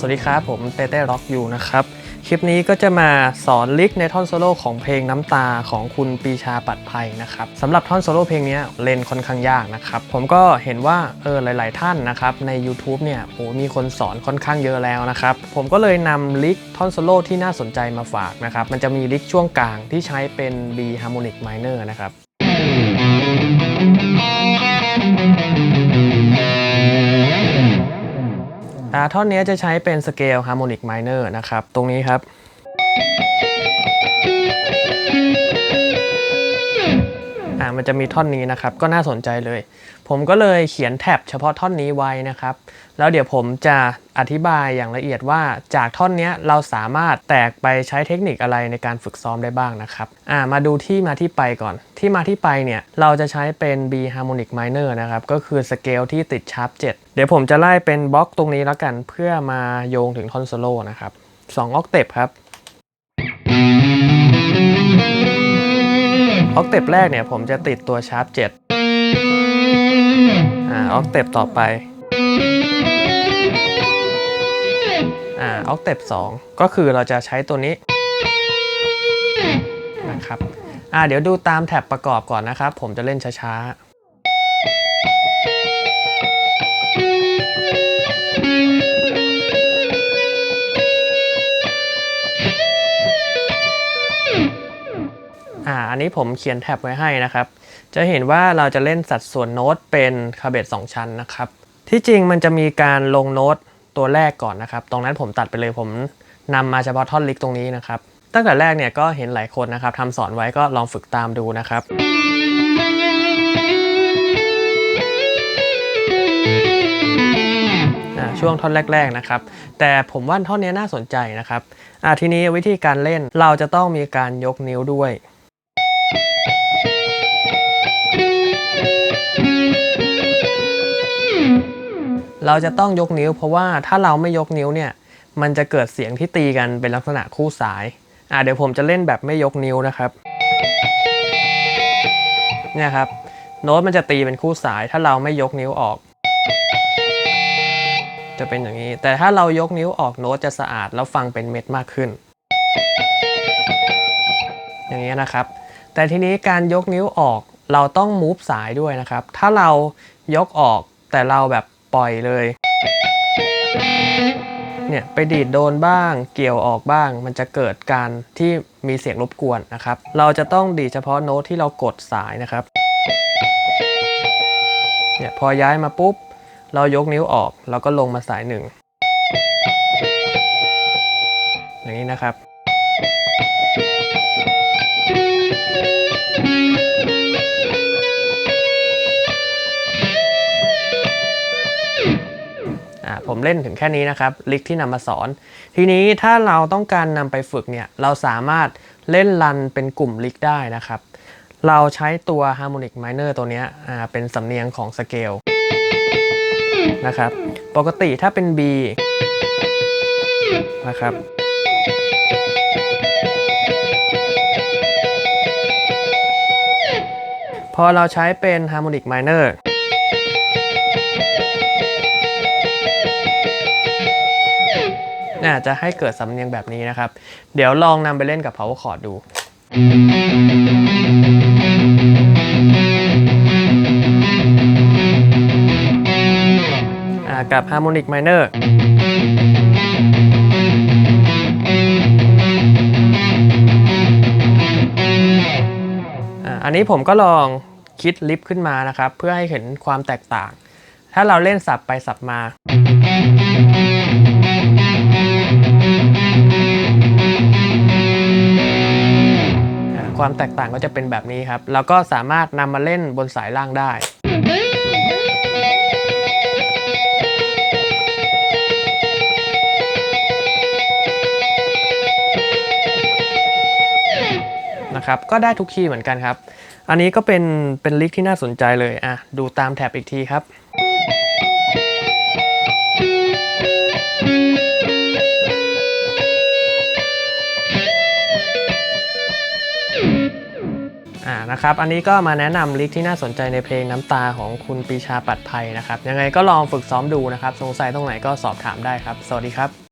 สวัสดีครับ ผมเต้เต้ร็อกอยู่นะครับ คลิปนี้ก็จะมาสอนลิกในท่อนโซโล่ของเพลงน้ำตาของคุณปีชาปัดภัยนะครับสำหรับท่อนโซโล่เพลงนี้เล่นค่อนข้างยากนะครับ ผมก็เห็นว่าเออหลาย ๆ ท่านนะครับใน YouTube เนี่ยโอ้มีคนสอนค่อนข้างเยอะแล้วนะครับ ผมก็เลยนำลิกท่อนโซโล่ที่น่าสนใจมาฝากนะครับมันจะมีลิกช่วงกลางที่ใช้เป็น B harmonic minor นะครับ ท่อนนี้จะใช้เป็นสเกลฮาร์โมนิกไมเนอร์นะครับ ตรงนี้ครับ อ่ามันจะมีท่อนนี้นะครับ ก็น่าสนใจเลย ผมก็เลยเขียนแท็บเฉพาะท่อนนี้ไว้นะครับ แล้วเดี๋ยวผมจะอธิบายอย่างละเอียดว่าจากท่อนนี้เราสามารถแตกไปใช้เทคนิคอะไรในการฝึกซ้อมได้บ้างนะครับ อ่ามาดูที่มาที่ไปก่อน ที่มาที่ไปเนี่ยเราจะใช้เป็น B harmonic minor นะครับ ก็คือสเกลที่ติดชาร์ป7เดี๋ยวผมจะไล่เป็นบล็อกตรงนี้แล้วกันเพื่อมาโยงถึงท่อนโซโล่นะครับ2ออกเตปครับออกเตปแรกเนี่ยผมจะติดตัวชาร์ป7 อ่าออกเต็ปต่อไปอ่าออกเตป2ก็คือเราจะใช้ตัวนี้นะครับอ่าเดี๋ยวดูตามแท็บประกอบก่อนนะครับ ผมจะเล่นช้าๆ อ่าอันนี้ผมเขียนแท็บไว้ให้นะครับ จะเห็นว่าเราจะเล่นสัดส่วนโน้ตเป็นคาเบต2ชั้นนะครับ ที่จริงมันจะมีการลงโน้ตตัวแรกก่อนนะครับ ตรงนั้นผมตัดไปเลยผมนำมาเฉพาะท่อนลิกตรงนี้นะครับ ตั้งแต่แรกเนี่ยก็เห็นหลายคนนะครับทำสอนไว้ก็ลองฝึกตามดูนะครับอ่าช่วงท่อนแรก ๆนะครับ แต่ผมว่าท่อนนี้น่าสนใจนะครับอ่าทีนี้วิธีการเล่นเราจะต้องมีการยกนิ้วด้วย เราจะต้องยกนิ้ว เพราะว่าถ้าเราไม่ยกนิ้วเนี่ย มันจะเกิดเสียงที่ตีกันเป็นลักษณะคู่สาย อ่าเดี๋ยวผมจะเล่นแบบไม่ยกนิ้วนะครับเนี่ยครับโน้ตมันจะตีเป็นคู่สาย ถ้าเราไม่ยกนิ้วออก จะเป็นอย่างนี้ แต่ถ้าเรายกนิ้วออกโน้ตจะสะอาดแล้วฟังเป็นเม็ดมากขึ้น อย่างนี้นะครับ แต่ทีนี้การยกนิ้วออกเราต้องมูฟสายด้วยนะครับ ถ้าเรายกออกแต่เราแบบ ปล่อยเลย เนี่ยไปดีดโดนบ้างเกี่ยวออกบ้าง มันจะเกิดการที่มีเสียงรบกวนนะครับ เราจะต้องดีดเฉพาะโน้ตที่เรากดสายนะครับ เนี่ยพอย้ายมาปุ๊บ เรายกนิ้วออกเราก็ลงมาสายหนึ่งอย่างนี้นะครับ ผมเล่นถึงแค่นี้นะครับลิกที่นำมาสอน ทีนี้ถ้าเราต้องการนำไปฝึกเนี่ยเราสามารถเล่นรันเป็นกลุ่มลิกได้นะครับ เราใช้ตัว Harmonic Minor ตัวเนี้ยอ่าเป็นสำเนียงของสเกลนะครับปกติถ้าเป็น B นะครับพอเราใช้เป็น Harmonic Minor น่าจะให้เกิดสำเนียงแบบนี้นะครับ เดี๋ยวลองนำไปเล่นกับ power chord ดู กับ harmonic minor อ่าอันนี้ผมก็ลองคิดลิฟต์ขึ้นมานะครับ เพื่อให้เห็นความแตกต่าง ถ้าเราเล่นสับไปสับมา ความแตกต่างก็จะเป็นแบบนี้ครับ แล้วก็สามารถนำมาเล่นบนสายล่างได้นะครับก็ได้ทุกคีย์เหมือนกันครับ อันนี้ก็เป็นเป็นลิกที่น่าสนใจเลยอะดูตามแท็บอีกทีครับ อ่านะครับอันนี้ก็มาแนะนำลิกที่น่าสนใจในเพลงน้ำตาของคุณปีชาปัดภัยนะครับ ยังไงก็ลองฝึกซ้อมดูนะครับ สงสัยตรงไหนก็สอบถามได้ครับ สวัสดีครับ